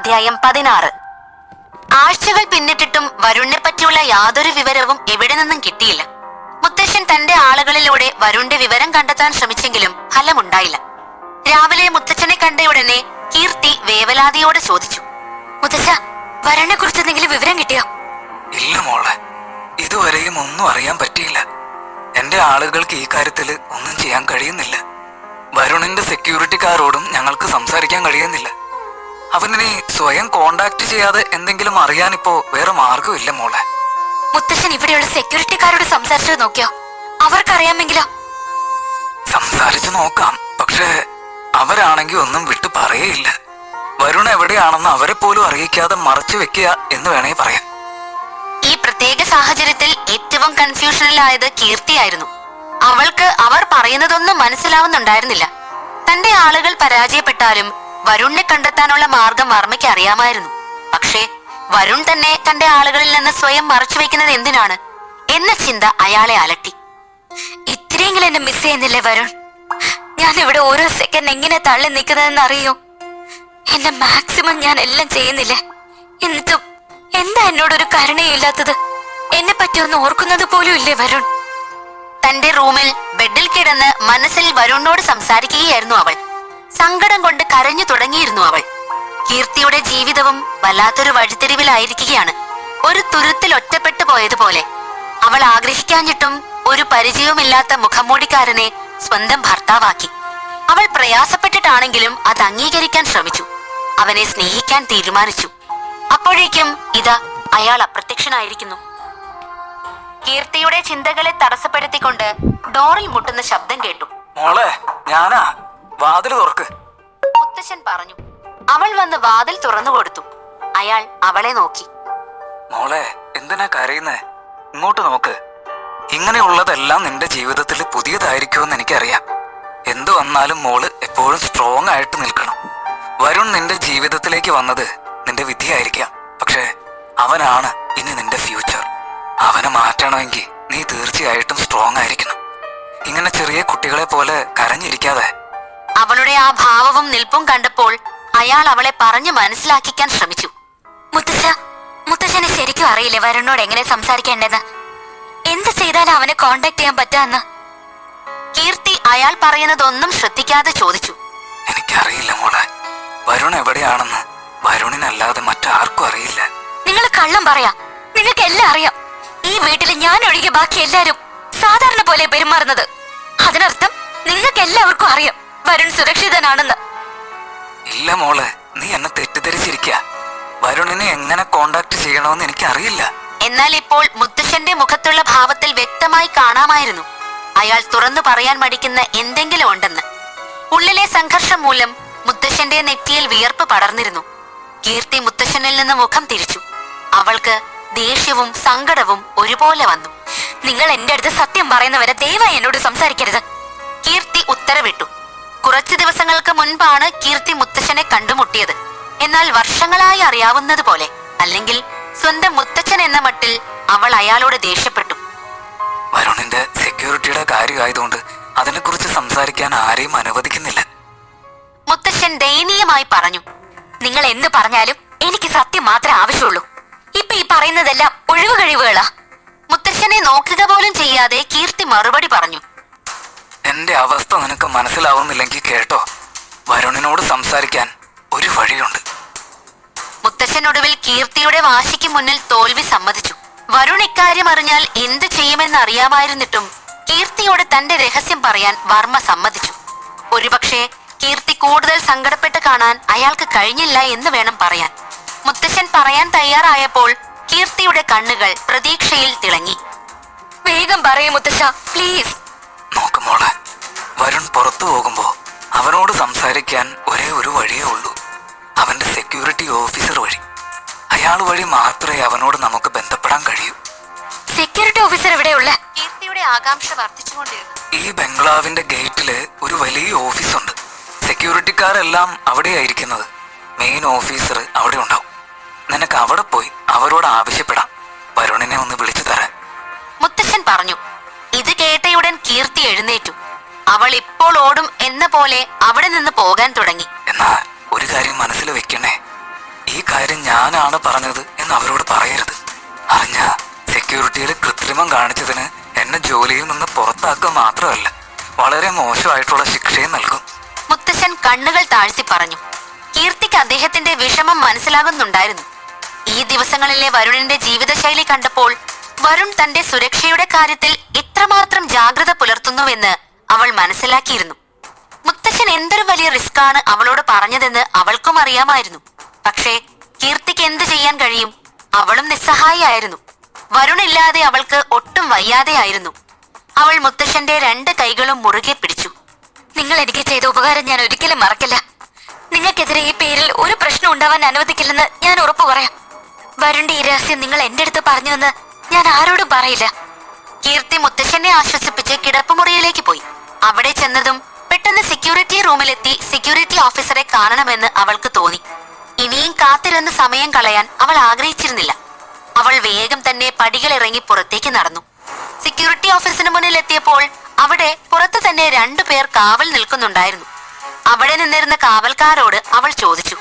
അധ്യായം പതിനാറ്. ആഴ്ചകൾ പിന്നിട്ടിട്ടും വരുണിനെ പറ്റിയുള്ള യാതൊരു വിവരവും എവിടെ നിന്നും കിട്ടിയില്ല. മുത്തശ്ശൻ തന്റെ ആളുകളിലൂടെ വരുണിന്റെ വിവരം കണ്ടെത്താൻ ശ്രമിച്ചെങ്കിലും ഫലമുണ്ടായില്ല. രാവിലെ മുത്തച്ഛനെ കണ്ടയുടനെ കീർത്തി വേവലാതിയോട് ചോദിച്ചു മുത്തച്ഛ വരുണിനെ കുറിച്ച് എന്തെങ്കിലും വിവരം കിട്ടിയോ? ഇല്ല മോളെ ഇതുവരെയും ഒന്നും അറിയാൻ പറ്റിയില്ല. എന്റെ ആളുകൾക്ക് ഈ കാര്യത്തിൽ ഒന്നും ചെയ്യാൻ കഴിയുന്നില്ല. വരുണിന്റെ സെക്യൂരിറ്റിക്കാരോടും ഞങ്ങൾക്ക് സംസാരിക്കാൻ കഴിയുന്നില്ല. അവനിനി സ്വയം കോണ്ടാക്ട് ചെയ്യാതെ എന്തെങ്കിലും അറിയാൻ ഇപ്പോ വേറെ മാർഗമില്ല മോളെ. മുത്തശ്ശൻ ഇവിടെയുള്ള സെക്യൂരിറ്റിക്കാരോട് സംസാരിച്ചത് നോക്കിയോ? അവർക്കറിയാമെങ്കിലോ? സംസാരിച്ചു നോക്കാം. പക്ഷേ അവരാണെങ്കിൽ ഒന്നും വിട്ടു പറയേയില്ല. വരുൺ എവിടെയാണെന്ന് അവരെ പോലും അറിയിക്കാതെ മറച്ചു വെക്കുക എന്ന് വേണേ പറയാം. ഈ പ്രത്യേക സാഹചര്യത്തിൽ ഏറ്റവും കൺഫ്യൂഷനിലായത് കീർത്തിയായിരുന്നു. അവൾക്ക് അവർ പറയുന്നതൊന്നും മനസ്സിലാവുന്നുണ്ടായിരുന്നില്ല. തന്റെ ആളുകൾ പരാജയപ്പെട്ടാലും വരുണിനെ കണ്ടെത്താനുള്ള മാർഗം വർമ്മയ്ക്ക് അറിയാമായിരുന്നു. പക്ഷേ വരുൺ തന്നെ തന്റെ ആളുകളിൽ നിന്ന് സ്വയം മറച്ചു വെക്കുന്നത് എന്തിനാണ് എന്ന ചിന്ത അയാളെ അലട്ടി. ഇത്രയെങ്കിലും എന്നെ മിസ് ചെയ്യുന്നില്ലേ വരുൺ? ഞാൻ ഇവിടെ ഓരോ സെക്കൻഡ് എങ്ങനെ തള്ളി നിൽക്കുന്നതെന്ന് അറിയോ? എന്റെ മാക്സിമം ഞാൻ എല്ലാം ചെയ്യുന്നില്ലേ? എന്നിട്ടും എന്താ എന്നോടൊരു കരുണയില്ലാത്തത് എന്നെ പറ്റി ഒന്ന് ഓർക്കുന്നത് പോലും ഇല്ലേ വരുൺ? തന്റെ റൂമിൽ ബെഡിൽ കിടന്ന് മനസ്സിൽ വരുണിനോട് സംസാരിക്കുകയായിരുന്നു അവൾ. സങ്കടം കൊണ്ട് കരഞ്ഞു തുടങ്ങിയിരുന്നു അവൾ. കീർത്തിയുടെ ജീവിതവും വല്ലാത്തൊരു വഴിത്തിരിവിലായിരിക്കുകയാണ്. ഒരു തുരുത്തിൽ ഒറ്റപ്പെട്ടു പോയതുപോലെ. അവൾ ആഗ്രഹിക്കാഞ്ഞിട്ടും ഒരു പരിചയവുമില്ലാത്ത മുഖംമൂടിക്കാരനെ സ്വന്തം ഭർത്താവാക്കി. അവൾ പ്രയാസപ്പെട്ടിട്ടാണെങ്കിലും അത് അംഗീകരിക്കാൻ ശ്രമിച്ചു. അവനെ സ്നേഹിക്കാൻ തീരുമാനിച്ചു. അപ്പോഴേക്കും ഇതാ അയാൾ അപ്രത്യക്ഷനായിരിക്കുന്നു. കീർത്തിയുടെ ചിന്തകളെ തടസ്സപ്പെടുത്തിക്കൊണ്ട് ഡോറിൽ മുട്ടുന്ന ശബ്ദം കേട്ടു. മോളെ ഞാനാ. വാതിൽ തുറക്ക്. മുത്തശ്ശൻ പറഞ്ഞു. അവൾ വന്ന് വാതിൽ തുറന്നു കൊടുത്തു. അയാൾ അവളെ നോക്കി. മോളെ എന്തിനാ കരയുന്നേ? ഇങ്ങോട്ട് നോക്ക്. ഇങ്ങനെയുള്ളതെല്ലാം നിന്റെ ജീവിതത്തിൽ പുതിയതായിരിക്കുമെന്ന് എനിക്കറിയാം. എന്തു വന്നാലും മോൾ എപ്പോഴും സ്ട്രോങ് ആയിട്ട് നിൽക്കണം. വരുൺ നിന്റെ ജീവിതത്തിലേക്ക് വന്നത് നിന്റെ വിധിയായിരിക്കാം. പക്ഷേ അവനാണ് ഇനി നിന്റെ ഫ്യൂച്ചർ അവനെ മാറ്റണമെങ്കിൽ നീ തീർച്ചയായിട്ടും സ്ട്രോങ് ആയിരിക്കണം. ഇങ്ങനെ ചെറിയ കുട്ടികളെ പോലെ കരഞ്ഞിരിക്കാതെ അവളുടെ ആ ഭാവവും നിൽപ്പും കണ്ടപ്പോൾ അയാൾ അവളെ പറഞ്ഞു മനസ്സിലാക്കിക്കാൻ ശ്രമിച്ചു. മുത്തശ്ശ മുത്തശ്ശനെ ശരിക്കും അറിയില്ല വരുണിനോട് എങ്ങനെ സംസാരിക്കേണ്ടെന്ന് എന്ത് ചെയ്താലും അവനെ കോണ്ടാക്ട് ചെയ്യാൻ പറ്റാന്ന്? കീർത്തി അയാൾ പറയുന്നതൊന്നും ശ്രദ്ധിക്കാതെ ചോദിച്ചു. എനിക്കറിയില്ല മോളെ. വരുൺ എവിടെയാണെന്ന് വരുണിനല്ലാതെ മറ്റാർക്കും അറിയില്ല. നിങ്ങൾ കള്ളം പറയാ. നിങ്ങൾക്ക് എല്ലാം അറിയാം. ഈ വീട്ടിൽ ഞാൻ ഒഴികെ ബാക്കി എല്ലാരും സാധാരണ പോലെ പെരുമാറുന്നത്. അതിനർത്ഥം നിങ്ങൾക്ക് എല്ലാവർക്കും അറിയാം. വരുൺ സുരക്ഷിതനാണെന്ന്. ഇല്ല മോളെ നീ എന്നെ തെറ്റിദ്ധരിച്ചിരിക്ക. വരുണിനെ എങ്ങനെ കോണ്ടാക്ട് ചെയ്യണമെന്ന് എനിക്ക് അറിയില്ല എന്നാൽ ഇപ്പോൾ മുത്തശ്ശന്റെ മുഖത്തുള്ള ഭാവത്തിൽ വ്യക്തമായി കാണാമായിരുന്നു. അയാൾ തുറന്നു പറയാൻ മടിക്കുന്ന എന്തെങ്കിലും ഉണ്ടെന്ന്. ഉള്ളിലെ സംഘർഷം മൂലം മുത്തശ്ശന്റെ നെറ്റിയിൽ വിയർപ്പ് പടർന്നിരുന്നു. കീർത്തി മുത്തശ്ശനിൽ നിന്ന് മുഖം തിരിച്ചു. അവൾക്ക് ദേഷ്യവും സങ്കടവും ഒരുപോലെ വന്നു. നിങ്ങൾ എന്റെ അടുത്ത് സത്യം പറയുന്നവരെ ദയവായി എന്നോട് സംസാരിക്കരുത്. കീർത്തി ഉത്തരവിട്ടു. കുറച്ചു ദിവസങ്ങൾക്ക് മുൻപാണ് കീർത്തി മുത്തച്ഛനെ കണ്ടുമുട്ടിയത്. എന്നാൽ വർഷങ്ങളായി അറിയാവുന്നത് പോലെ അല്ലെങ്കിൽ സ്വന്തം മുത്തച്ഛൻ എന്ന മട്ടിൽ അവൾ അയാളോട് ദേഷ്യപ്പെട്ടു. വരുണിന്റെ സെക്യൂരിറ്റിയുടെ കാര്യമായതുകൊണ്ട് അതിനെക്കുറിച്ച് സംസാരിക്കാൻ ആരെയും അനുവദിക്കുന്നില്ല. മുത്തച്ഛൻ ദയനീയമായി പറഞ്ഞു നിങ്ങൾ എന്ത് പറഞ്ഞാലും എനിക്ക് സത്യം മാത്രമേ ആവശ്യമുള്ളൂ. ഇപ്പൊ ഈ പറയുന്നതെല്ലാം ഒഴിവ് കഴിവുകളാ മുത്തശ്ശനെ നോക്കുക പോലും ചെയ്യാതെ കീർത്തി മറുപടി പറഞ്ഞു എന്റെ അവസ്ഥ നിനക്ക് മനസ്സിലാവുന്നില്ലെങ്കിൽ കേട്ടോ. വരുണിനോട് സംസാരിക്കാൻ ഒരു വഴിയുണ്ട്. മുത്തശ്ശൻ ഒടുവിൽ കീർത്തിയുടെ വാശിക്ക് മുന്നിൽ തോൽവി സമ്മതിച്ചു. വരുൺ ഇക്കാര്യം അറിഞ്ഞാൽ എന്ത് ചെയ്യുമെന്ന് അറിയാമായിരുന്നിട്ടും കീർത്തിയോട് തന്റെ രഹസ്യം പറയാൻ വർമ്മ സമ്മതിച്ചു. ഒരുപക്ഷെ കീർത്തി കൂടുതൽ സങ്കടപ്പെട്ട് കാണാൻ അയാൾക്ക് കഴിഞ്ഞില്ല എന്ന് വേണം പറയാൻ. മുത്തശ്ശൻ പറയാൻ തയ്യാറായപ്പോൾ കീർത്തിയുടെ കണ്ണുകൾ പ്രതീക്ഷയിൽ തിളങ്ങി. വേഗം പറയൂ മുത്തശ്ശ പ്ലീസ്. അവനോട് സംസാരിക്കാൻ ഒരേ ഒരു വഴിയേ ഉള്ളൂ. അവന്റെ സെക്യൂരിറ്റി ഓഫീസർ വഴി. അയാൾ വഴി മാത്രമേ അവനോട് നമുക്ക് ബന്ധപ്പെടാൻ കഴിയൂ. Security officer എവിടെയുള്ള? കീർത്തിയുടെ ആകാംക്ഷ വർദ്ധിച്ചുകൊണ്ടിരുന്നു. ഈ ബംഗ്ലാവിന്റെ ഗേറ്റിൽ ഒരു വലിയ ഓഫീസുണ്ട് സെക്യൂരിറ്റിക്കാരെല്ലാം അവിടെയായിരിക്കുന്നത്. മെയിൻ ഓഫീസർ അവിടെ ഉണ്ടാവും. നിനക്ക് അവിടെ പോയി അവരോട് ആവശ്യപ്പെടാം. വരുണിനെ ഒന്ന് വിളിച്ചു തരാൻ. മുത്തശ്ശൻ പറഞ്ഞു. ഇത് കേട്ടയുടൻ കീർത്തി എഴുന്നേറ്റു. അവൾ ഇപ്പോൾ ഓടും എന്ന പോലെ അവിടെ നിന്ന് പോകാൻ തുടങ്ങി. എന്നാ ഒരു കാര്യം മനസ്സിൽ വെക്കണേ. ഈ കാര്യം ഞാനാണ് പറഞ്ഞത് എന്ന് അവരോട് പറയരുത്. അറിഞ്ഞ സെക്യൂരിറ്റിയിൽ കൃത്രിമം കാണിച്ചതിന് എന്നെ ജോലിയിൽ നിന്ന് പുറത്താക്കുക മാത്രമല്ല വളരെ മോശമായിട്ടുള്ള ശിക്ഷയും നൽകും. മുത്തശ്ശൻ കണ്ണുകൾ താഴ്ത്തി പറഞ്ഞു. കീർത്തിക്ക് അദ്ദേഹത്തിന്റെ വിഷമം മനസ്സിലാകുന്നുണ്ടായിരുന്നു. ഈ ദിവസങ്ങളിലെ വരുണിന്റെ ജീവിതശൈലി കണ്ടപ്പോൾ വരുൺ തന്റെ സുരക്ഷയുടെ കാര്യത്തിൽ ഇത്രമാത്രം ജാഗ്രത പുലർത്തുന്നുവെന്ന് അവൾ മനസ്സിലാക്കിയിരുന്നു. മുത്തശ്ശൻ എന്തൊരു വലിയ റിസ്ക് ആണ് അവളോട് പറഞ്ഞതെന്ന് അവൾക്കും അറിയാമായിരുന്നു. പക്ഷേ കീർത്തിക്ക് എന്ത് ചെയ്യാൻ കഴിയും? അവളും നിസ്സഹായിയായിരുന്നു. വരുണില്ലാതെ അവൾക്ക് ഒട്ടും വയ്യാതെയായിരുന്നു. അവൾ മുത്തശ്ശന്റെ രണ്ട് കൈകളും മുറുകെ പിടിച്ചു. നിങ്ങൾ എനിക്ക് ചെയ്ത ഉപകാരം ഞാൻ ഒരിക്കലും മറക്കില്ല. നിങ്ങൾക്കെതിരെ ഈ പേരിൽ ഒരു പ്രശ്നം ഉണ്ടാവാൻ അനുവദിക്കില്ലെന്ന് ഞാൻ ഉറപ്പു പറയാം. വരുണിന്റെ ഈ രഹസ്യം നിങ്ങൾ എന്റെ അടുത്ത് പറഞ്ഞുവെന്ന് ഞാൻ ആരോടും പറയില്ല. കീർത്തി മുത്തശ്ശനെ ആശ്വസിപ്പിച്ച് കിടപ്പുമുറിയിലേക്ക് പോയി. അവിടെ ചെന്നതും പെട്ടെന്ന് സെക്യൂരിറ്റി റൂമിലെത്തി സെക്യൂരിറ്റി ഓഫീസറെ കാണണമെന്ന് അവൾക്ക് തോന്നി. ഇനിയും കാത്തിരുന്ന് സമയം കളയാൻ അവൾ ആഗ്രഹിച്ചിരുന്നില്ല. അവൾ വേഗം തന്നെ പടികൾ ഇറങ്ങി പുറത്തേക്ക് നടന്നു. സെക്യൂരിറ്റി ഓഫീസിന് മുന്നിൽ എത്തിയപ്പോൾ അവിടെ പുറത്തു തന്നെ രണ്ടു പേർ കാവൽ നിൽക്കുന്നുണ്ടായിരുന്നു. അവിടെ നിന്നിരുന്ന കാവൽക്കാരോട് അവൾ ചോദിച്ചു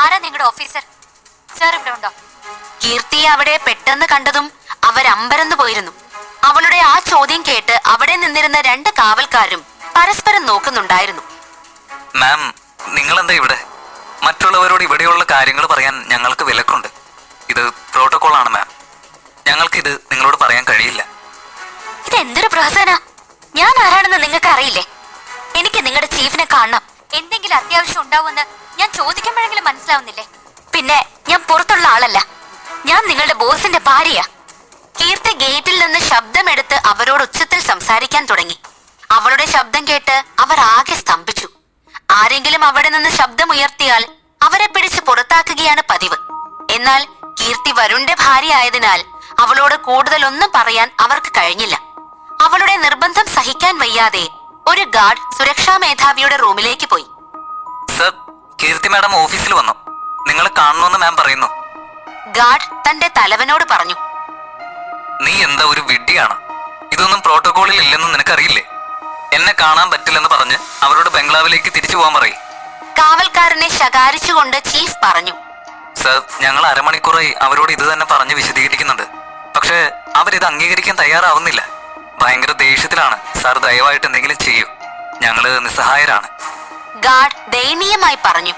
ആരാ നിങ്ങളുടെ ഓഫീസർ സാർ ഇവിടെ ഉണ്ടോ? കീർത്തിയെ അവിടെ പെട്ടെന്ന് കണ്ടതും അവരമ്പരന്ന് പോയിരുന്നു. അവളുടെ ആ ചോദ്യം കേട്ട് അവിടെ നിന്നിരുന്ന രണ്ട് കാവൽക്കാരും പരസ്പരം നോക്കുന്നുണ്ടായിരുന്നു. മാം നിങ്ങൾ നിങ്ങളെന്താ ഇവിടെ? മറ്റുള്ളവരോട് ഇവിടെയുള്ള കാര്യങ്ങൾ പറയാൻ ഞങ്ങൾക്ക് വിലക്കുണ്ട്. ഇത് പ്രോട്ടോകോൾ ആണ് മാം. ഇത് നിങ്ങളോട് പറയാൻ കഴിയില്ല. ഇത് എന്തൊരു പ്രഹസന? ഞാൻ ആരാണെന്ന് നിങ്ങൾക്ക് അറിയില്ലേ എനിക്ക് നിങ്ങളുടെ ചീഫിനെ കാണണം. എന്തെങ്കിലും അത്യാവശ്യം ഉണ്ടാവുമെന്ന് ഞാൻ ചോദിക്കുമ്പോഴെങ്കിലും മനസ്സിലാവുന്നില്ലേ? പിന്നെ ഞാൻ പുറത്തുള്ള ആളല്ല. ഞാൻ നിങ്ങളുടെ ബോസിന്റെ ഭാര്യയാ. കീർത്തി ഗേറ്റിൽ നിന്ന് ശബ്ദമെടുത്ത് അവരോട് ഉച്ചത്തിൽ സംസാരിക്കാൻ തുടങ്ങി. അവളുടെ ശബ്ദം കേട്ട് അവർ ആകെ സ്തംഭിച്ചു. ആരെങ്കിലും അവിടെ നിന്ന് ശബ്ദമുയർത്തിയാൽ അവരെ പിടിച്ച് പുറത്താക്കുകയാണ് പതിവ്. എന്നാൽ കീർത്തി വരുണിന്റെ ഭാര്യയായതിനാൽ അവളോട് കൂടുതലൊന്നും പറയാൻ അവർക്ക് കഴിഞ്ഞില്ല. അവളുടെ നിർബന്ധം സഹിക്കാൻ വയ്യാതെ ഒരു ഗാർഡ് സുരക്ഷാ മേധാവിയുടെ റൂമിലേക്ക് പോയി. സർ കീർത്തി മാഡം ഓഫീസിൽ വന്നു. നിങ്ങളെ കാണണമെന്ന് മാം പറയുന്നു. ഗാർഡ് തന്റെ തലവനോട് പറഞ്ഞു. നീ എന്താ ഒരു വിഡ്ഢിയാണ്? ഇതൊന്നും പ്രോട്ടോകോളിൽ ഇല്ലെന്ന് നിനക്കറിയില്ലേ? എന്നെ കാണാൻ പറ്റില്ലെന്ന് പറഞ്ഞ് അവരോട് ബംഗ്ലാവിലേക്ക് തിരിച്ചു പോകാൻ പറയും. കാവൽക്കാരനെ ശകാരിച്ചുകൊണ്ട് ചീഫ് പറഞ്ഞു. സർ ഞങ്ങൾ അരമണിക്കൂറായി അവരോട് ഇത് തന്നെ പറഞ്ഞ് വിശദീകരിക്കുന്നുണ്ട്. പക്ഷേ അവരിത് അംഗീകരിക്കാൻ തയ്യാറാവുന്നില്ല. ഭയങ്കര ദേഷ്യത്തിലാണ്. സാർ ദയവായിട്ട് എന്തെങ്കിലും ചെയ്യൂ. ഞങ്ങൾ നിസ്സഹായരാണ്. ഗാർഡ് ദയനീയമായി പറഞ്ഞു.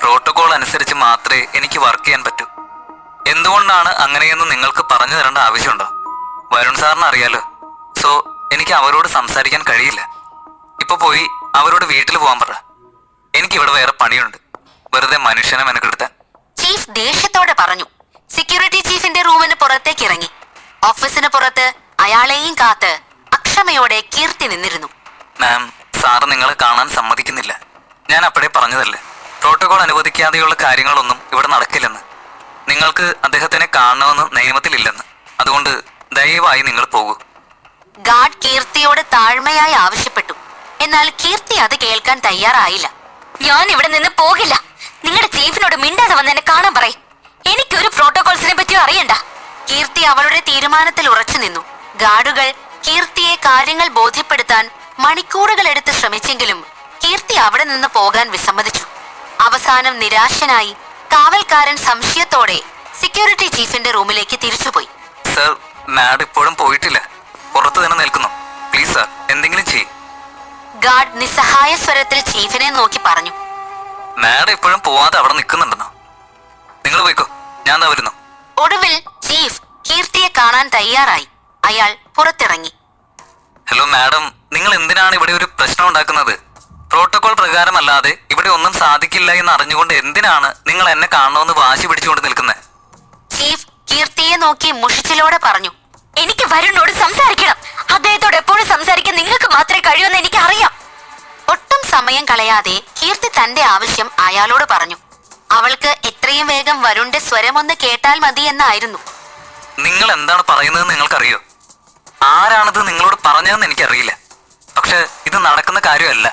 പ്രോട്ടോകോൾ അനുസരിച്ച് മാത്രമേ എനിക്ക് വർക്ക് ചെയ്യാൻ പറ്റൂ. എന്തുകൊണ്ടാണ് അങ്ങനെയെന്ന് നിങ്ങൾക്ക് പറഞ്ഞു തരേണ്ട ആവശ്യമുണ്ടോ? വരുൺ സാറിന് അറിയാലോ. സോ എനിക്ക് അവരോട് സംസാരിക്കാൻ കഴിയില്ല. ഇപ്പൊ പോയി അവരോട് വീട്ടിൽ പോകാൻ പറ. എനിക്ക് ഇവിടെ വേറെ പണിയുണ്ട്. വെറുതെ മനുഷ്യനെ മെനക്കെടുത്താൻ ചീഫ് ദേഷ്യത്തോടെ പറഞ്ഞു. സെക്യൂരിറ്റി ചീഫിന്റെ റൂമിന് പുറത്തേക്ക് ഇറങ്ങി. ഓഫീസിന് പുറത്ത് അയാളെയും കാത്ത് അക്ഷമയോടെ കീർത്തി നിന്നിരുന്നു. മാം സാറ് നിങ്ങളെ കാണാൻ സമ്മതിക്കുന്നില്ല. ഞാൻ അപ്പോഴേ പറഞ്ഞതല്ലേ. പ്രോട്ടോകോൾ അനുവദിക്കാതെയുള്ള കാര്യങ്ങളൊന്നും ഇവിടെ നടക്കില്ലെന്ന്. നിങ്ങൾക്ക് അദ്ദേഹത്തിനെ കാണണമെന്ന് നിയമത്തിലില്ലെന്ന്. അതുകൊണ്ട് ദയവായി നിങ്ങൾ പോകൂ. ഗാഡ് കീർത്തിയോട് താഴ്മയായി ആവശ്യപ്പെട്ടു. എന്നാൽ കീർത്തി അത് കേൾക്കാൻ തയ്യാറായില്ല. ഞാൻ ഇവിടെ നിന്ന് പോകില്ല. നിങ്ങളുടെ ചീഫിനോട് മിണ്ടാതെ വന്ന് എന്നെ കാണാൻ പറയും. എനിക്കൊരു പ്രോട്ടോകോൾസിനെ പറ്റിയോ അറിയണ്ട. കീർത്തി അവളുടെ തീരുമാനത്തിൽ ഉറച്ചു നിന്നു. ഗാർഡുകൾ കീർത്തിയെ കാര്യങ്ങൾ ബോധ്യപ്പെടുത്താൻ മണിക്കൂറുകൾ എടുത്ത് ശ്രമിച്ചെങ്കിലും കീർത്തി അവിടെ നിന്ന് പോകാൻ വിസമ്മതിച്ചു. അവസാനം നിരാശനായി കാവൽക്കാരൻ സംശയത്തോടെ സെക്യൂരിറ്റി ചീഫിന്റെ റൂമിലേക്ക് തിരിച്ചുപോയി. സർ മാഡ് ഇപ്പോഴും പോയിട്ടില്ല. പുറത്തു തന്നെ നിൽക്കുന്നു. പ്ലീസ് സർ എന്തെങ്കിലും ചെയ്യും. ഗാർഡ് നിസ്സഹായ സ്വരത്തിൽ ചീഫിനെ നോക്കി പറഞ്ഞു. മാഡം ഇപ്പോഴും പോവാതെ അവിടെ നിൽക്കുന്നുണ്ടെന്നോ? നിങ്ങൾ പോയിക്കോ. ഞാൻ വരുന്നു. ഒടുവിൽ ചീഫ് കീർത്തിയെ കാണാൻ തയ്യാറായി. അയാൾ പുറത്തിറങ്ങി. ഹലോ മാഡം നിങ്ങൾ എന്തിനാണ് ഇവിടെ ഒരു പ്രശ്നം ഉണ്ടാക്കുന്നത്? പ്രോട്ടോകോൾ പ്രകാരമല്ലാതെ ഇവിടെ ഒന്നും സാധിക്കില്ല എന്ന് അറിഞ്ഞുകൊണ്ട് എന്തിനാണ് നിങ്ങൾ എന്നെ കാണണമെന്ന് വാശി പിടിച്ചുകൊണ്ട് നിൽക്കുന്നത് ചീഫ് കീർത്തിയെ നോക്കി മുഷിച്ചിലോടെ പറഞ്ഞു. എനിക്ക് വരുണോട് സംസാരിക്കണം. അദ്ദേഹത്തോട് എപ്പോഴും സംസാരിക്കാൻ നിങ്ങൾക്ക് മാത്രമേ കഴിയൂന്ന് എനിക്ക് അറിയാം ഒട്ടും സമയം കളയാതെ കീർത്തി തന്റെ ആവശ്യം അയാളോട് പറഞ്ഞു. അവൾക്ക് എത്രയും വേഗം വരുണിന്റെ സ്വരമൊന്ന് കേട്ടാൽ മതി എന്നായിരുന്നു. നിങ്ങൾ എന്താണ് പറയുന്നത് നിങ്ങൾക്കറിയോ? ആരാണത് നിങ്ങളോട് പറഞ്ഞതെന്ന് എനിക്കറിയില്ല. പക്ഷെ ഇത് നടക്കുന്ന കാര്യമല്ല.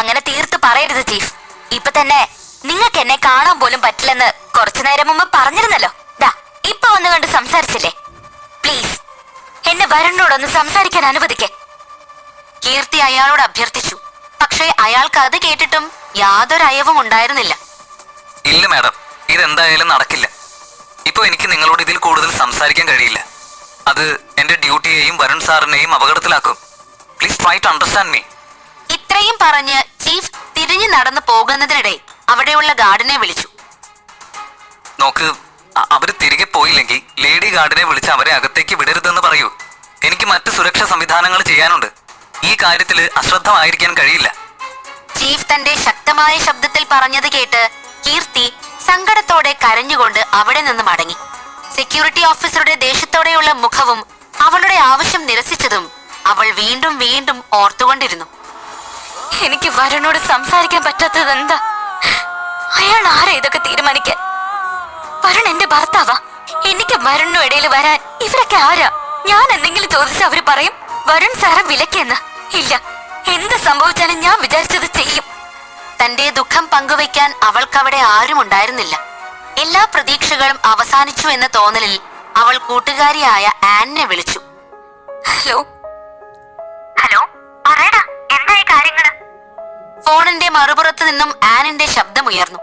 അങ്ങനെ തീർത്ത് പറയരുത് ചീഫ്. ഇപ്പൊ തന്നെ നിങ്ങൾക്ക് എന്നെ കാണാൻ പോലും പറ്റില്ലെന്ന് കുറച്ചു നേരം മുമ്പ് പറഞ്ഞിരുന്നല്ലോ. ദാ ഇപ്പൊ വന്ന് കണ്ട് സംസാരിച്ചില്ലേ? പ്ലീസ് എന്നെ വരുണിനോടൊന്ന് സംസാരിക്കാൻ അനുവദിക്കേ. കീർത്തി അയാളോട് അഭ്യർത്ഥിച്ചു. പക്ഷേ അയാൾക്ക് അത് കേട്ടിട്ടും യാതൊരു അയവും ഉണ്ടായിരുന്നില്ല. ഇല്ല മാഡം. ഇതെന്തായാലും നടക്കില്ല. ഇപ്പൊ എനിക്ക് നിങ്ങളോട് ഇതിൽ കൂടുതൽ സംസാരിക്കാൻ കഴിയില്ല. അത് എന്റെ ഡ്യൂട്ടിയെയും വരുൺ സാറിനെയും അപകടത്തിലാക്കും. Please try to understand me ഇത്രയും പറഞ്ഞ് ചീഫ് തിരിഞ്ഞു നടന്നു പോകുന്നതിനിടെ അവിടെയുള്ള ഗാർഡിനെ വിളിച്ചു. നോക്ക് അവർ തിരികെ പോയില്ലെങ്കിൽ ലേഡി ഗാർഡിനെ വിളിച്ച് അവരെ അകത്തേക്ക് വിടരുതെന്ന് പറയൂ. എനിക്ക് മറ്റു സുരക്ഷാ സംവിധാനങ്ങൾ ചെയ്യാനുണ്ട്. ഈ കാര്യത്തിൽ അശ്രദ്ധമായിരിക്കാൻ കഴിയില്ല. ചീഫ് തന്റെ ശക്തമായ ശബ്ദത്തിൽ പറഞ്ഞത് കേട്ട് കീർത്തി സങ്കടത്തോടെ കരഞ്ഞുകൊണ്ട് അവിടെ നിന്ന് മടങ്ങി. സെക്യൂരിറ്റി ഓഫീസറുടെ ദേഷ്യത്തോടെയുള്ള മുഖവും അവളുടെ ആവശ്യം നിരസിച്ചതും അവൾ വീണ്ടും വീണ്ടും ഓർത്തുകൊണ്ടിരുന്നു. എനിക്ക് വരുണോട് സംസാരിക്കാൻ പറ്റാത്തത് എന്താ? അയാൾ ആരാ ഇതൊക്കെ തീരുമാനിക്കാൻ? വരുൺ എന്റെ ഭർത്താവാ. എനിക്ക് വരുണിനും ഇടയിൽ വരാൻ ഇവരൊക്കെ ആരാ? ഞാൻ എന്തെങ്കിലും ചോദിച്ച അവർ പറയും വരുൺ സാറെ വിലക്കെന്ന് ഇല്ല എന്ത് സംഭവിച്ചാലും ഞാൻ വിചാരിച്ചത് ചെയ്യും. തന്റെ ദുഃഖം പങ്കുവയ്ക്കാൻ അവൾക്കവിടെ ആരും ഉണ്ടായിരുന്നില്ല. എല്ലാ പ്രതീക്ഷകളും അവസാനിച്ചു എന്ന തോന്നലിൽ അവൾ കൂട്ടുകാരിയായ ആനിനെ വിളിച്ചു. ഹലോ? ഹലോ? പറയടാ എന്തായി കാര്യങ്ങൾ? ഫോണിന്റെ മറുപുറത്ത് നിന്നും ആനിന്റെ ശബ്ദം ഉയർന്നു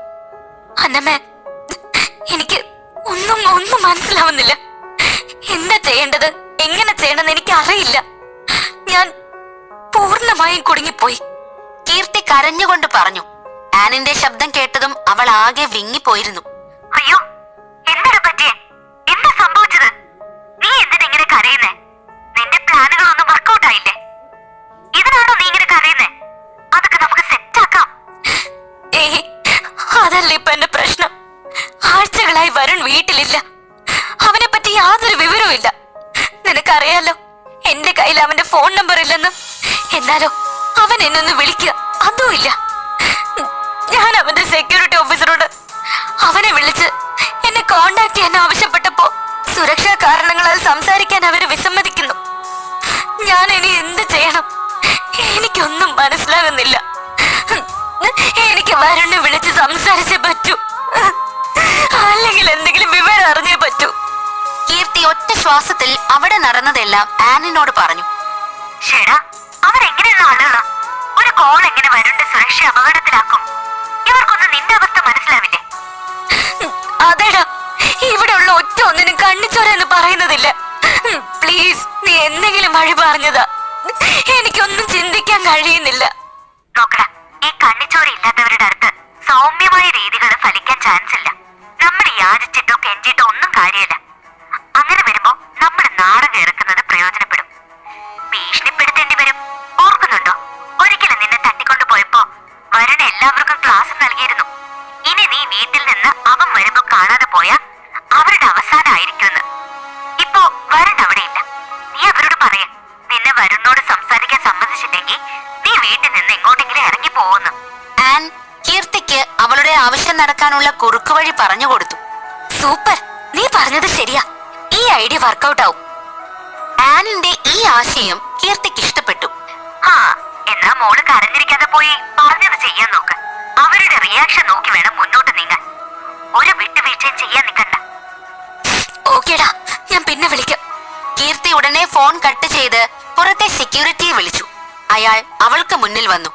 അന്നമ്മേ എനിക്ക് ഒന്നും ഒന്നും മനസ്സിലാവുന്നില്ല. എന്താ ചെയ്യേണ്ടത്? എങ്ങനെ ചെയ്യണമെന്ന് എനിക്ക് അറിയില്ല ഞാൻ പൂർണമായും കുടുങ്ങിപ്പോയി. കീർത്തി കരഞ്ഞുകൊണ്ട് പറഞ്ഞു. ആനിന്റെ ശബ്ദം കേട്ടതും അവൾ ആകെ വിങ്ങിപ്പോയിരുന്നു. അയ്യോ എന്തിനെ പറ്റിയേ? എന്താ സംഭവിച്ചത്? ഒന്ന് വിളിക്കുക. അതും ഇല്ല ഞാൻ അവന്റെ സെക്യൂരിറ്റി ഓഫീസറോട് അവനെ വിളിച്ച് എന്നെ കോണ്ടാക്ട് ചെയ്യാൻ ആവശ്യപ്പെട്ടപ്പോ സുരക്ഷാ കാരണങ്ങളാൽ സംസാരിക്കാൻ അവർ വിസമ്മതിക്കുന്നു. ഞാൻ ഇനി എന്ത് ചെയ്യണം? എനിക്കൊന്നും മനസ്സിലാകുന്നില്ല. എനിക്ക് വരുണിനെ വിളിച്ച് സംസാരിച്ചേ പറ്റൂ. അല്ലെങ്കിൽ എന്തെങ്കിലും വിവരം അറിഞ്ഞേ പറ്റൂ. കീർത്തി ഒറ്റ ശ്വാസത്തിൽ അവിടെ നടന്നതെല്ലാം ആനിനോട് പറഞ്ഞു. ഷേടാ അവരെങ്ങനെയാണ് ആളുകളാ ഒരു കോൾ എങ്ങനെ വരുണ്ട് സുരക്ഷ അപകടത്തിലാക്കും? ഇവർക്കൊന്നും നിന്റെ അവസ്ഥ മനസ്സിലാവില്ലേ? അതേടാ ഇവിടെ ഉള്ള ഒറ്റ ഒന്നിനും കണ്ണിച്ചോര എന്ന് പറയുന്നതില്ല. പ്ലീസ് നീ എന്തെങ്കിലും വഴി പറഞ്ഞതാ. എനിക്കൊന്നും ചിന്തിക്കാൻ കഴിയുന്നില്ല. നോക്കടാ ഈ കണ്ണിച്ചോര ഇല്ലാത്തവരുടെ അടുത്ത് സൗമ്യമായ രീതികൾ ആവശ്യം നടക്കാനുള്ള കുറുക്കുവഴി പറഞ്ഞു കൊടുത്തു. സൂപ്പർ. നീ പറഞ്ഞത് ശരിയാ. ഈ ഐഡിയ വർക്കൗട്ട് ആവും. ആനിന്റെ ഈ ആശയം കീർത്തിക്ക് ഇഷ്ടപ്പെട്ടു. ആ എന്നാ മോൾ കരഞ്ഞിരിക്കാതെ പോയി പറഞ്ഞത് ചെയ്യാൻ നോക്ക്. അവരുടെ റിയാക്ഷൻ നോക്കി വേണം മുന്നോട്ട് നീങ്ങാൻ. ഒരു വിട്ടുവീഴ്ചയും ചെയ്യാൻ നിൽക്കണ്ട ഓക്കേടാ ഞാൻ പിന്നെ വിളിക്കാം. കീർത്തി ഉടനെ ഫോൺ കട്ട് ചെയ്ത് പുറത്തെ സെക്യൂരിറ്റിയെ വിളിച്ചു. അയാൾ അവൾക്ക് മുന്നിൽ വന്നു.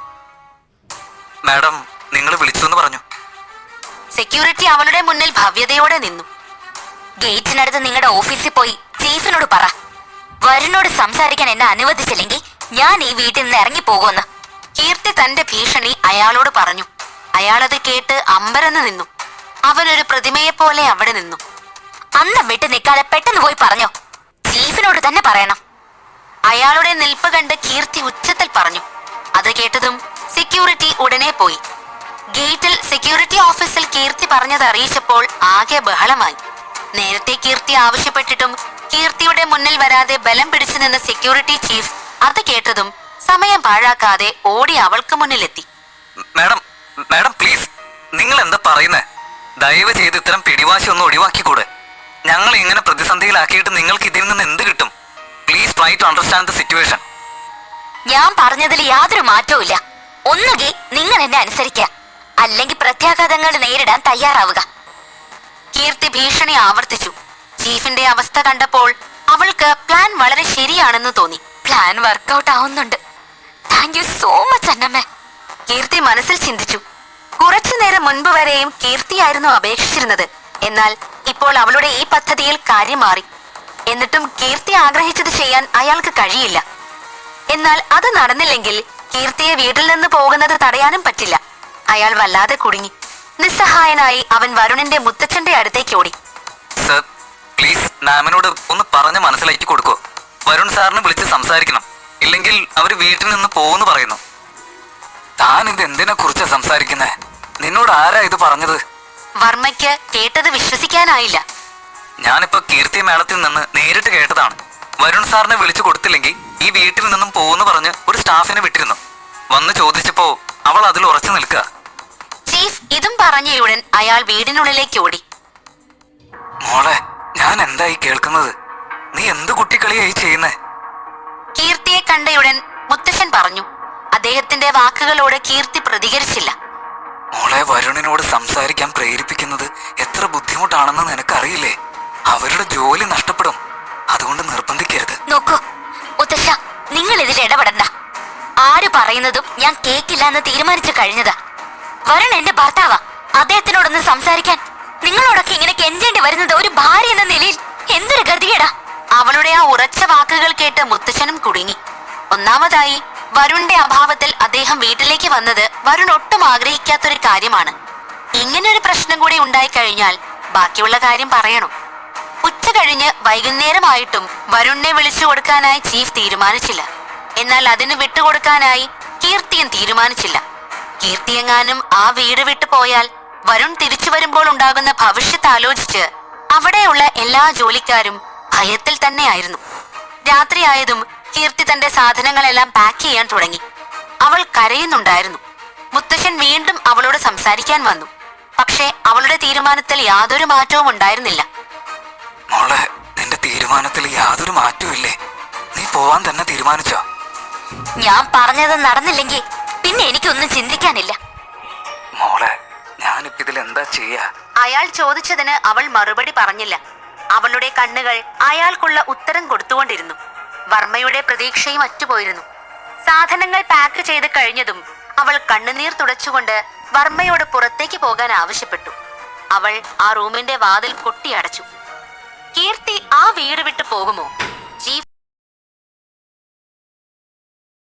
മാഡം നിങ്ങൾ വിളിച്ചു എന്ന് പറഞ്ഞു. സെക്യൂരിറ്റി അവളുടെ മുന്നിൽ ഭവ്യതയോടെ നിന്നു. ഗേറ്റിനടുത്ത് നിങ്ങളുടെ ഓഫീസിൽ പോയി ചീഫിനോട് പറ. വരുണോട് സംസാരിക്കാൻ എന്നെ അനുവദിച്ചില്ലെങ്കിൽ ഞാൻ ഈ വീട്ടിൽ നിന്ന് ഇറങ്ങി പോകുമെന്ന് കീർത്തി തന്റെ ഭീഷണി അയാളോട് പറഞ്ഞു. അയാളത് കേട്ട് അമ്പരന്ന് നിന്നു. അവനൊരു പ്രതിമയെ പോലെ അവിടെ നിന്നു. അന്ന് വിട്ട് നിൽക്കാതെ പെട്ടെന്ന് പോയി പറഞ്ഞോ. ചീഫിനോട് തന്നെ പറയണം. അയാളുടെ നിൽപ്പ് കണ്ട് കീർത്തി ഉച്ചത്തിൽ പറഞ്ഞു. അത് കേട്ടതും സെക്യൂരിറ്റി ഉടനെ പോയി. ഗേറ്റിൽ സെക്യൂരിറ്റി ഓഫീസിൽ കീർത്തി പറഞ്ഞത് അറിയിച്ചപ്പോൾ ആകെ ബഹളമായി. നേരത്തെ കീർത്തി ആവശ്യപ്പെട്ടിട്ടും കീർത്തിയുടെ മുന്നിൽ വരാതെ ബലം പിടിച്ചു നിന്ന സെക്യൂരിറ്റി ചീഫ് അത് കേട്ടതും സമയം പാഴാക്കാതെ ഓടി അവൾക്ക് മുന്നിലെത്തി. മാഡം മാഡം പ്ലീസ് നിങ്ങൾ എന്താ പറയുന്നേ? ദയവ് ചെയ്ത് ഇത്തരം പിടിവാശി ഒന്ന് ഒഴിവാക്കിക്കൂടെ? ഞങ്ങൾ ഇങ്ങനെ പ്രതിസന്ധിയിലാക്കിയിട്ട് നിങ്ങൾക്ക് ഇതിൽ നിന്ന് എന്ത് കിട്ടും? Please try to understand the situation ഞാൻ പറഞ്ഞതിൽ യാതൊരു മാറ്റവും ഇല്ല ഒന്നുകിൽ നിങ്ങൾ എന്നെ അനുസരിക്കുക അല്ലെങ്കിൽ പ്രത്യാഘാതങ്ങൾ നേരിടാൻ തയ്യാറാവുക. കീർത്തി ഭീഷണി ആവർത്തിച്ചു. ചീഫിന്റെ അവസ്ഥ കണ്ടപ്പോൾ അവൾക്ക് പ്ലാൻ വളരെ ശരിയാണെന്ന് തോന്നി. പ്ലാൻ വർക്കൗട്ട് ആവുന്നുണ്ട്. താങ്ക് യു സോ മച്ച് അന്നമ്മേ. കീർത്തി മനസ്സിൽ ചിന്തിച്ചു. കുറച്ചു നേരം മുൻപ് വരെയും കീർത്തിയായിരുന്നു അപേക്ഷിച്ചിരുന്നത്. എന്നാൽ ഇപ്പോൾ അവളുടെ ഈ പദ്ധതിയിൽ കാര്യം മാറി. എന്നിട്ടും കീർത്തി ആഗ്രഹിച്ചത് ചെയ്യാൻ അയാൾക്ക് കഴിയില്ല. എന്നാൽ അത് നടന്നില്ലെങ്കിൽ കീർത്തിയെ വീട്ടിൽ നിന്ന് പോകുന്നത് തടയാനും പറ്റില്ല. അയാൾ വല്ലാതെ കുടുങ്ങി. നിസ്സഹായനായി അവൻ വരുണിന്റെ മുത്തച്ഛന്റെ അടുത്തേക്ക് ഓടി. സർ പ്ലീസ് മാമിനോട് ഒന്ന് പറഞ്ഞ് മനസ്സിലാക്കി കൊടുക്കോ. വരുൺ സാറിനെ വിളിച്ച് സംസാരിക്കണം. ഇല്ലെങ്കിൽ അവർ വീട്ടിൽ നിന്ന് പോകുന്നു പറയുന്നു. താൻ ഇത് എന്തിനെ കുറിച്ചാ സംസാരിക്കുന്നേ? നിന്നോട് ആരാ ഇത് പറഞ്ഞത്? വർമ്മയ്ക്ക് കേട്ടത് വിശ്വസിക്കാനായില്ല. ഞാനിപ്പോ കീർത്തി മേളത്തിൽ നിന്ന് നേരിട്ട് കേട്ടതാണ്. വരുൺ സാറിനെ വിളിച്ചു കൊടുത്തില്ലെങ്കിൽ ഈ വീട്ടിൽ നിന്നും പോകുന്നു പറഞ്ഞ് ഒരു സ്റ്റാഫിനെ വിട്ടിരുന്നു. വന്ന് ചോദിച്ചപ്പോ അവൾ അതിൽ ഉറച്ചു നിൽക്കുക. ചീഫ് ഇതും പറഞ്ഞയുടൻ അയാൾ വീടിനുള്ളിലേക്ക് ഓടി. മോളെ ഞാൻ എന്തായി കേൾക്കുന്നത്? നീ എന്ത് കുട്ടിക്കളിയായി ചെയ്യുന്നേ? കീർത്തിയെ കണ്ടയുടൻ മുത്തശ്ശൻ പറഞ്ഞു അദ്ദേഹത്തിന്റെ വാക്കുകളോട് കീർത്തി പ്രതികരിച്ചില്ല. മോളെ വരുണിനോട് സംസാരിക്കാൻ പ്രേരിപ്പിക്കുന്നത് എത്ര ബുദ്ധിമുട്ടാണെന്ന് നിനക്കറിയില്ലേ? അവരുടെ ജോലി നഷ്ടപ്പെടും. അതുകൊണ്ട് നിർബന്ധിക്കരുത്. നോക്കൂ മുത്തശ്ശ നിങ്ങൾ ഇതിൽ ഇടപെടണ്ട. ആര് പറയുന്നതും ഞാൻ കേക്കില്ല എന്ന് തീരുമാനിച്ചു കഴിഞ്ഞതാ. വരൺ എന്റെ ഭർത്താവാ. അദ്ദേഹത്തിനോടൊന്ന് സംസാരിക്കാൻ. നിങ്ങളോടൊക്കെ ഇങ്ങനെ കെഞ്ചേണ്ടി വരുന്നത് ഒരു ഭാര്യ എന്ന നിലയിൽ എന്തൊരു ഗതികേടാ. അവളുടെ ആ ഉറച്ച വാക്കുകൾ കേട്ട് മുത്തശ്ശനും കുടുങ്ങി. ഒന്നാമതായി വരുണിന്റെ അഭാവത്തിൽ അദ്ദേഹം വീട്ടിലേക്ക് വന്നത് വരുൺ ഒട്ടും ആഗ്രഹിക്കാത്തൊരു കാര്യമാണ്. ഇങ്ങനൊരു പ്രശ്നം കൂടി ഉണ്ടായി കഴിഞ്ഞാൽ ബാക്കിയുള്ള കാര്യം പറയണം. ഉച്ച കഴിഞ്ഞ് വൈകുന്നേരമായിട്ടും വരുണിനെ വിളിച്ചു കൊടുക്കാനായി ചീഫ് തീരുമാനിച്ചില്ല. എന്നാൽ അതിന് വിട്ടുകൊടുക്കാനായി കീർത്തിയും തീരുമാനിച്ചില്ല. കീർത്തിയെങ്ങാനും ആ വീട് വിട്ടു പോയാൽ വരുൺ തിരിച്ചു വരുമ്പോൾ ഉണ്ടാകുന്ന ഭവിഷ്യത്ത് ആലോചിച്ച് അവിടെയുള്ള എല്ലാ ജോലിക്കാരും ഭയത്തിൽ തന്നെയായിരുന്നു. രാത്രിയായതും കീർത്തി തന്റെ സാധനങ്ങളെല്ലാം പാക്ക് ചെയ്യാൻ തുടങ്ങി. അവൾ കരയുന്നുണ്ടായിരുന്നു. മുത്തശ്ശൻ വീണ്ടും അവളോട് സംസാരിക്കാൻ വന്നു. പക്ഷേ അവളുടെ തീരുമാനത്തിൽ യാതൊരു മാറ്റവും ഉണ്ടായിരുന്നില്ല. മോളെ നിന്റെ തീരുമാനത്തിൽ യാതൊരു മാറ്റവും ഇല്ലേ നീ പോവാൻ തന്നെ തീരുമാനിച്ചോ? ഞാൻ പറഞ്ഞത് നടന്നില്ലെങ്കിൽ പിന്നെ എനിക്കൊന്നും ചിന്തിക്കാനില്ല. മോളെ ഞാനിപ്പോ ഇതിൽ എന്താ ചെയ്യാ? അയാൾ ചോദിച്ചതിന് അവൾ മറുപടി പറഞ്ഞില്ല. അവളുടെ കണ്ണുകൾ അയാൾക്കുള്ള ഉത്തരം കൊടുത്തുകൊണ്ടിരുന്നു. വർമ്മയുടെ പ്രതീക്ഷയും അറ്റുപോയിരുന്നു. സാധനങ്ങൾ പാക്ക് ചെയ്ത് കഴിഞ്ഞതും അവൾ കണ്ണുനീർ തുടച്ചുകൊണ്ട് വർമ്മയോട് പുറത്തേക്ക് പോകാൻ ആവശ്യപ്പെട്ടു. അവൾ ആ റൂമിന്റെ വാതിൽ കൊട്ടിയടച്ചു. കീർത്തി ആ വീട് വിട്ടു പോകുമോ?